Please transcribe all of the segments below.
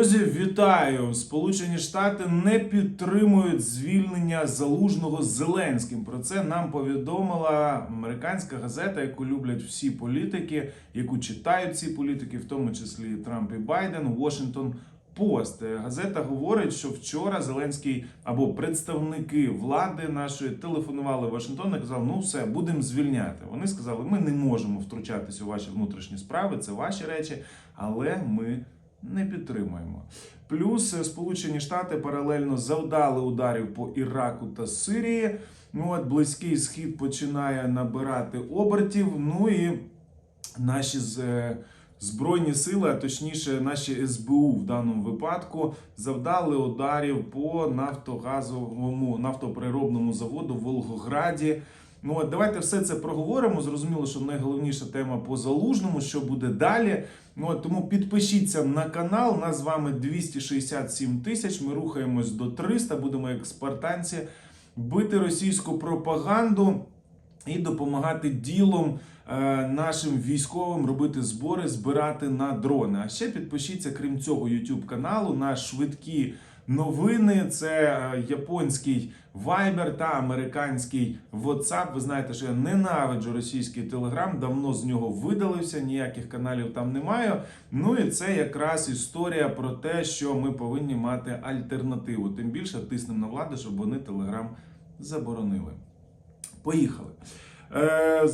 Друзі, вітаю! Сполучені Штати не підтримують звільнення залужного Зеленським. Про це нам повідомила американська газета, яку люблять всі політики, яку читають ці політики, в тому числі Трамп і Байден. Washington Пост. Газета говорить, що вчора Зеленський або представники влади нашої телефонували Вашингтон і казали, ну все, будемо звільняти. Вони сказали, ми не можемо втручатися у ваші внутрішні справи, це ваші речі, але ми не підтримуємо. Плюс е, Сполучені Штати паралельно завдали ударів по Іраку та Сирії. Ну от близький схід починає набирати обертів. Ну і наші з. е, Збройні сили, а точніше, наші СБУ в даному випадку завдали ударів по нафтогазовому нафтопереробному заводу в Волгограді. Ну от давайте все це проговоримо. Зрозуміло, що найголовніша тема по залужному, що буде далі. Ну от тому підпишіться на канал. Нас з вами 267 тисяч. Ми рухаємось до 300, Будемо як спартанці бити російську пропаганду і допомагати ділом е, нашим військовим робити збори, збирати на дрони. А ще підпишіться, крім цього, YouTube каналу на швидкі новини. Це е, японський Viber та американський WhatsApp. Ви знаєте, що я ненавиджу російський Telegram, давно з нього видалився, ніяких каналів там немає. Ну і це якраз історія про те, що ми повинні мати альтернативу. Тим більше тиснемо на владу, щоб вони Telegram заборонили. Поїхали. Е,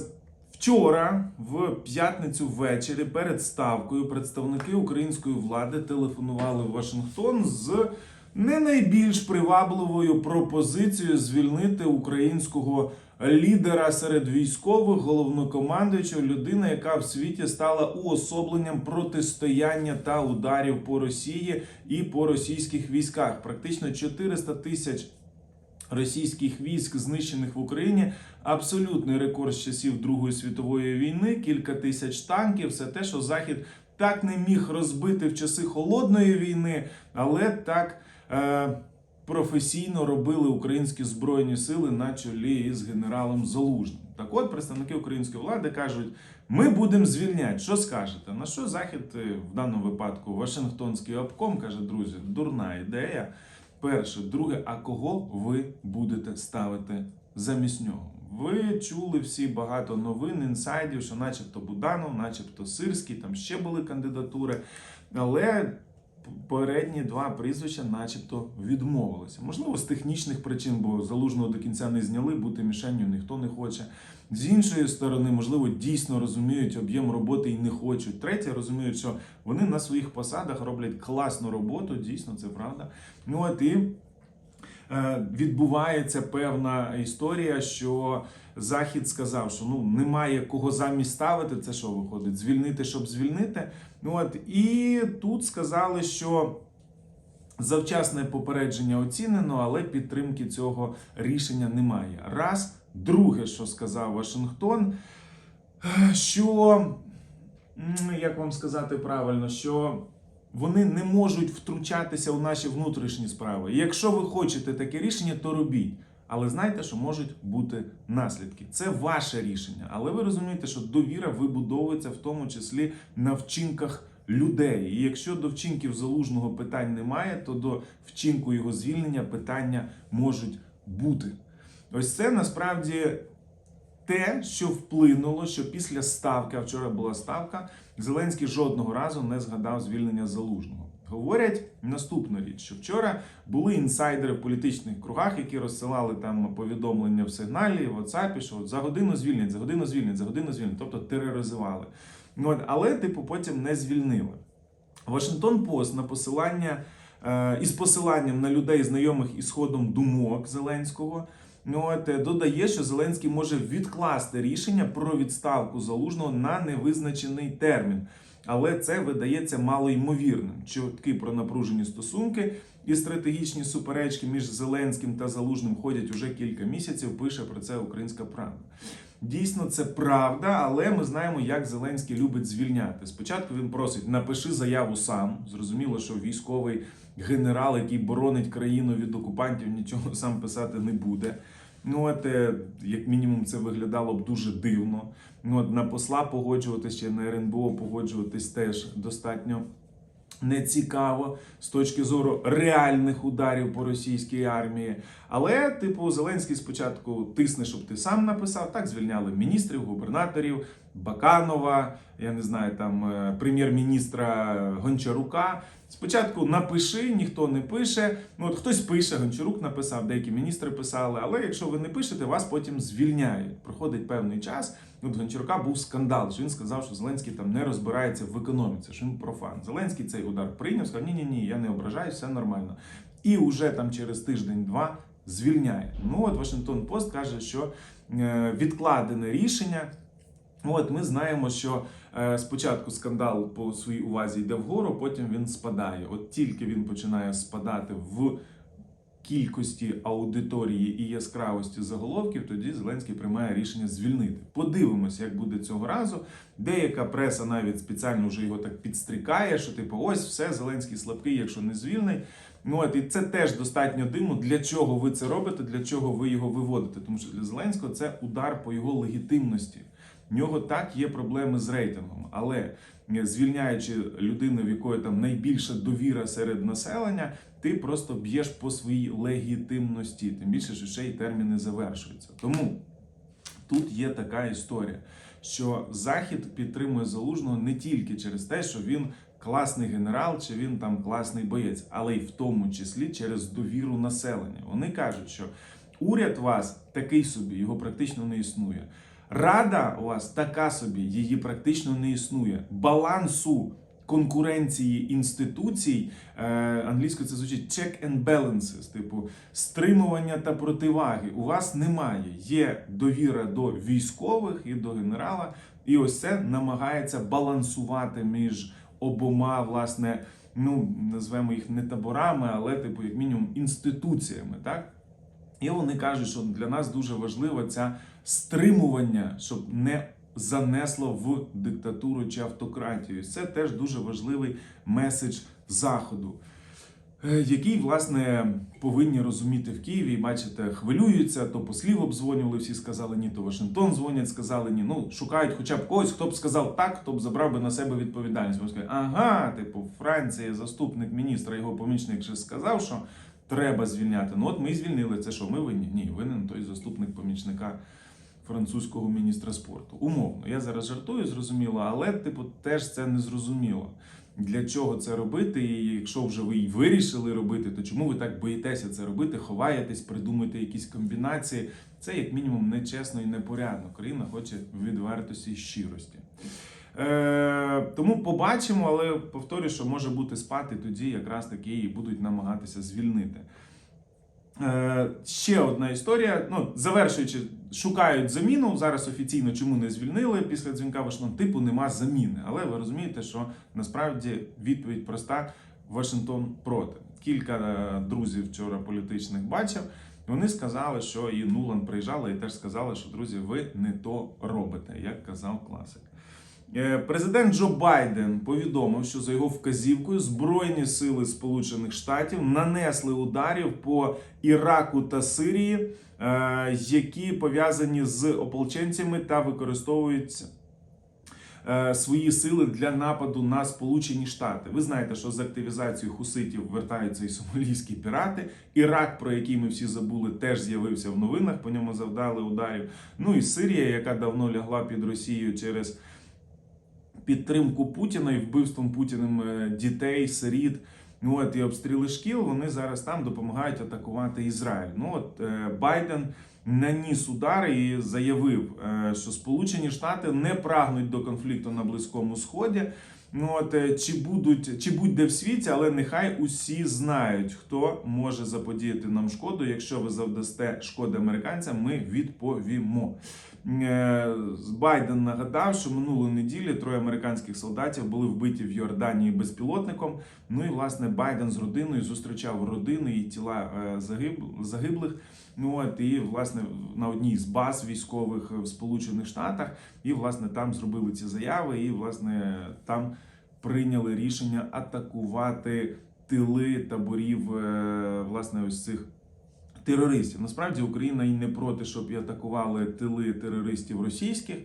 Вчора, в п'ятницю ввечері, перед ставкою, представники української влади телефонували в Вашингтон з не найбільш привабливою пропозицією звільнити українського лідера серед військових, головнокомандуючого, людина, яка в світі стала уособленням протистояння та ударів по Росії і по російських військах. Практично 400 тисяч російських військ, знищених в Україні, абсолютний рекорд з часів Другої світової війни, кілька тисяч танків, все те, що Захід так не міг розбити в часи холодної війни, але так. Е- Професійно робили українські збройні сили на чолі із генералом Залужним. Так от представники української влади кажуть: ми будемо звільняти. Що скажете? На що захід е, в даному випадку Вашингтонський обком каже, друзі, дурна ідея. Перше, друге, а кого ви будете ставити замість нього? Ви чули всі багато новин, інсайдів, що начебто Буданов, начебто Сирський, там ще були кандидатури, але передні два прізвища, начебто, відмовилися. Можливо, з технічних причин, бо залужного до кінця не зняли, бути мішенню ніхто не хоче. З іншої сторони, можливо, дійсно розуміють об'єм роботи і не хочуть. Третє, розуміють, що вони на своїх посадах роблять класну роботу, дійсно, це правда. Ну і е, відбувається певна історія, що Захід сказав, що ну немає кого замість ставити. Це що виходить? Звільнити, щоб звільнити. От і тут сказали, що. Завчасне попередження оцінено, але підтримки цього рішення немає. Раз, друге, що сказав Вашингтон, е, що як вам сказати правильно, що вони не можуть втручатися у наші внутрішні справи. І Якщо ви хочете таке рішення, то робіть. Але знайте, що можуть бути наслідки. Це ваше рішення. Але ви розумієте, що довіра вибудовується в тому числі на вчинках людей. І якщо до вчинків залужного питань немає, то до вчинку його звільнення питання можуть бути. Ось це насправді те, що вплинуло, що після ставки, а вчора була ставка, Зеленський жодного разу не згадав звільнення залужного. Говорять наступну річ, що вчора були інсайдери в політичних кругах, які розсилали там повідомлення в сигналі, в WhatsApp, що за годину звільнять, за годину звільнять, за годину звільнять, тобто тероризували. Ну, але, типу, потім не звільнили. Вашингтон Пост на посилання е, із посиланням на людей, знайомих із ходом думок Зеленського. Ну, от, е, додає, що Зеленський може відкласти рішення про відставку залужного на невизначений термін. Але це видається малоймовірним. Чутки про напружені стосунки і стратегічні суперечки між Зеленським та Залужним ходять уже кілька місяців. Пише про це Українська Правда. Дійсно, це правда, але ми знаємо, як Зеленський любить звільняти. Спочатку він просить напиши заяву сам. Зрозуміло, що військовий генерал, який боронить країну від окупантів, нічого сам писати не буде. Ну, от, е, як мінімум, це виглядало б дуже дивно. Ну, от, на посла погоджуватись чи на РНБО погоджуватись теж достатньо не цікаво з точки зору реальних ударів по російській армії. Але, типу, Зеленський спочатку тисне, щоб ти сам написав. Так звільняли міністрів, губернаторів, Баканова, я не знаю, там е, прем'єр-міністра Гончарука. Спочатку напиши, ніхто не пише. Ну от хтось пише, Гончарук написав, деякі міністри писали. Але якщо ви не пишете, вас потім звільняють. Проходить певний час. От Гончарука був скандал, що він сказав, що Зеленський там не розбирається в економіці, що він профан. Зеленський цей удар прийняв, сказав, ні, ні, ні, я не ображаюсь, все нормально. І уже там через тиждень-два звільняє. Ну от Вашингтон Пост каже, що е, відкладене рішення. Ну, От ми знаємо, що е, спочатку скандал по своїй увазі йде вгору, потім він спадає. От тільки він починає спадати в кількості аудиторії і яскравості заголовків, тоді Зеленський приймає рішення звільнити. Подивимося, як буде цього разу. Деяка преса навіть спеціально вже його так підстрікає, що типу, ось все, Зеленський слабкий, якщо не звільнить. Ну от і це теж достатньо диму. Для чого ви це робите? Для чого ви його виводите? Тому що для Зеленського це удар по його легітимності. В нього так є проблеми з рейтингом, але е, звільняючи людину, в якої там найбільша довіра серед населення, ти просто б'єш по своїй легітимності. Тим більше, що ще й терміни завершуються. Тому тут є така історія, що Захід підтримує залужного не тільки через те, що він класний генерал чи він там класний боєць, але й в тому числі через довіру населення. Вони кажуть, що уряд вас такий собі, його практично не існує. Рада у вас така собі, її практично не існує. Балансу конкуренції інституцій е, англійською це звучить check and balances, типу стримування та противаги. У вас немає. Є довіра до військових і до генерала, і ось це намагається балансувати між обома, власне, ну назвемо їх не таборами, але типу, як мінімум, інституціями, так. І вони кажуть, що для нас дуже важливо це стримування, щоб не занесло в диктатуру чи автократію. Це теж дуже важливий меседж Заходу, е, який, власне, повинні розуміти в Києві. Бачите, хвилюються, то послів обдзвонювали, всі сказали ні, то Вашингтон дзвонять, сказали ні. Ну, шукають хоча б когось, хто б сказав так, хто б забрав би на себе відповідальність. Вони сказали, ага, типу, Франція, заступник міністра, його помічник ще сказав, що треба звільняти. Ну от ми і звільнили це, що ми винні? Ні, винен той заступник помічника французького міністра спорту. Умовно, я зараз жартую, зрозуміло, але типу теж це не зрозуміло. Для чого це робити? І якщо вже ви й вирішили робити, то чому ви так боїтеся це робити? Ховаєтесь, придумуєте якісь комбінації. Це як мінімум нечесно і непорядно. Країна хоче відвертості і щирості. Е, тому побачимо, але повторюю, що може бути спад, і тоді якраз таки і будуть намагатися звільнити. Е, ще одна історія. Ну, завершуючи, шукають заміну. Зараз офіційно чому не звільнили після дзвінка Вашингтон, типу нема заміни. Але ви розумієте, що насправді відповідь проста: Вашингтон проти. Кілька е, друзів вчора політичних бачив. Вони сказали, що і Нулан приїжджала, і теж сказали, що друзі, ви не то робите, як казав класик. Е, Президент Джо Байден повідомив, що за його вказівкою Збройні сили Сполучених Штатів нанесли ударів по Іраку та Сирії, е, які пов'язані з ополченцями та використовують е, свої сили для нападу на Сполучені Штати. Ви знаєте, що з активізацією хуситів вертаються і сомалійські пірати. Ірак, про який ми всі забули, теж з'явився в новинах. По ньому завдали ударів. Ну і Сирія, яка давно лягла під Росією через підтримку Путіна і вбивством Путіним е, дітей, сиріт. Ну от і обстріли шкіл вони зараз там допомагають атакувати Ізраїль. Ну от е, Байден наніс удар і заявив, е, що Сполучені Штати не прагнуть до конфлікту на Близькому Сході. Ну от чи будуть чи будь-де в світі, але нехай усі знають, хто може заподіяти нам шкоду. Якщо ви завдасте шкоди американцям, ми відповімо. Е, Байден нагадав, що минулої неділі троє американських солдатів були вбиті в Йорданії безпілотником. Ну і власне Байден з родиною зустрічав родини і тіла е, загиб- загиблих. Ну от і власне на одній з баз військових в Сполучених Штатах, і власне там зробили ці заяви, і власне там прийняли рішення атакувати тили таборів е, власне ось цих терористів. Насправді Україна і не проти, щоб атакували тили терористів російських.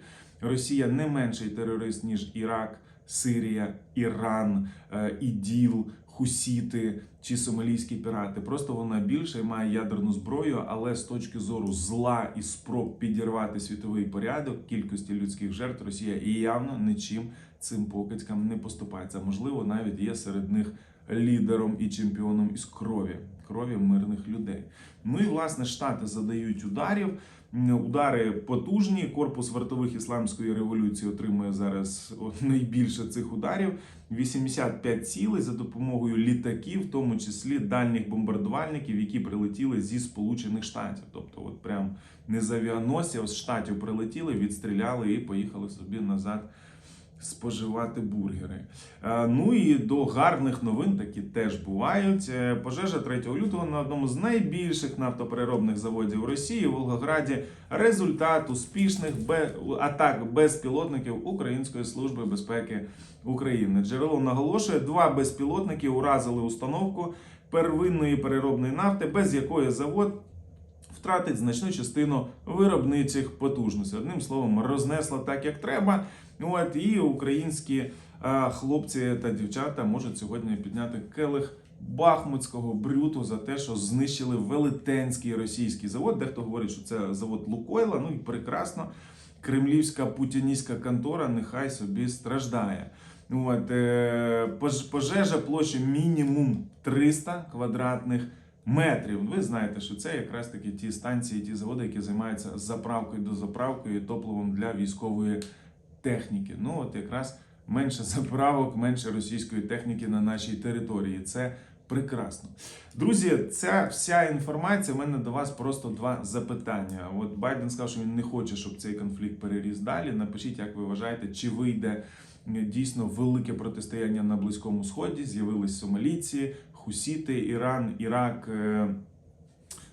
Росія не менший терорист ніж Ірак, Сирія, Іран, е, ІДІЛ, Хусіти чи сомалійські пірати. Просто вона більше має ядерну зброю, але з точки зору зла і спроб підірвати світовий порядок, кількості людських жертв Росія і явно нічим цим покидькам не поступається. Можливо, навіть є серед них лідером і чемпіоном із крові, крові мирних людей. Ну і власне штати задають ударів. Удари потужні. Корпус вартових ісламської революції отримує зараз найбільше цих ударів. 85 цілей за допомогою літаків, в тому числі дальніх бомбардувальників, які прилетіли зі Сполучених Штатів. Тобто, от прям не з авіаносців, з штатів прилетіли, відстріляли і поїхали собі назад споживати бургери. Е, Ну і до гарних новин такі теж бувають. Е, Пожежа 3 лютого на одному з найбільших нафтопереробних заводів Росії в Волгограді. Результат успішних атак безпілотників Української служби безпеки України. Джерело наголошує, два безпілотники уразили установку первинної переробної нафти, без якої завод втратить значну частину виробничих потужностей. Одним словом, рознесла так, як треба. От і українські е, хлопці та дівчата можуть сьогодні підняти келих бахмутського брюту за те, що знищили велетенський російський завод. Дехто говорить, що це завод Лукойла. Ну і прекрасно. Кремлівська путіністська контора нехай собі страждає. От, е, пож- пожежа площі мінімум 300 квадратних метрів. Ви знаєте, що це якраз таки ті станції, ті заводи, які займаються заправкою до заправкою топливом для військової техніки. Ну от якраз менше заправок, менше російської техніки на нашій території. Це прекрасно. Друзі, ця вся інформація. У мене до вас просто два запитання. От Байден сказав, що він не хоче, щоб цей конфлікт переріс далі. Напишіть, як ви вважаєте, чи вийде е, дійсно велике протистояння на Близькому Сході. З'явились сомалійці, хусіти, Іран, Ірак. е,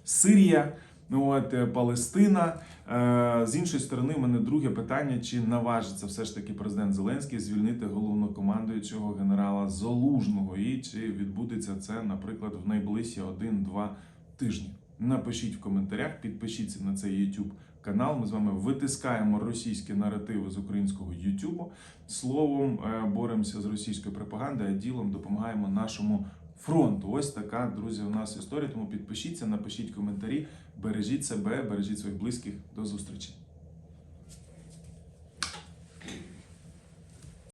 Сирія, от, е, Палестина. Е, З іншої сторони, в мене друге питання: чи наважиться все ж таки президент Зеленський звільнити головнокомандуючого генерала Залужного? І чи відбудеться це, наприклад, в найближчі 1-2 тижні? Напишіть в коментарях, підпишіться на цей YouTube канал. Ми з вами витискаємо російські наративи з українського YouTube. Словом, боремося з російською пропагандою, а ділом допомагаємо нашому фронту. Ось така, друзі, у нас історія. Тому підпишіться, напишіть коментарі, бережіть себе, бережіть своїх близьких. До зустрічі.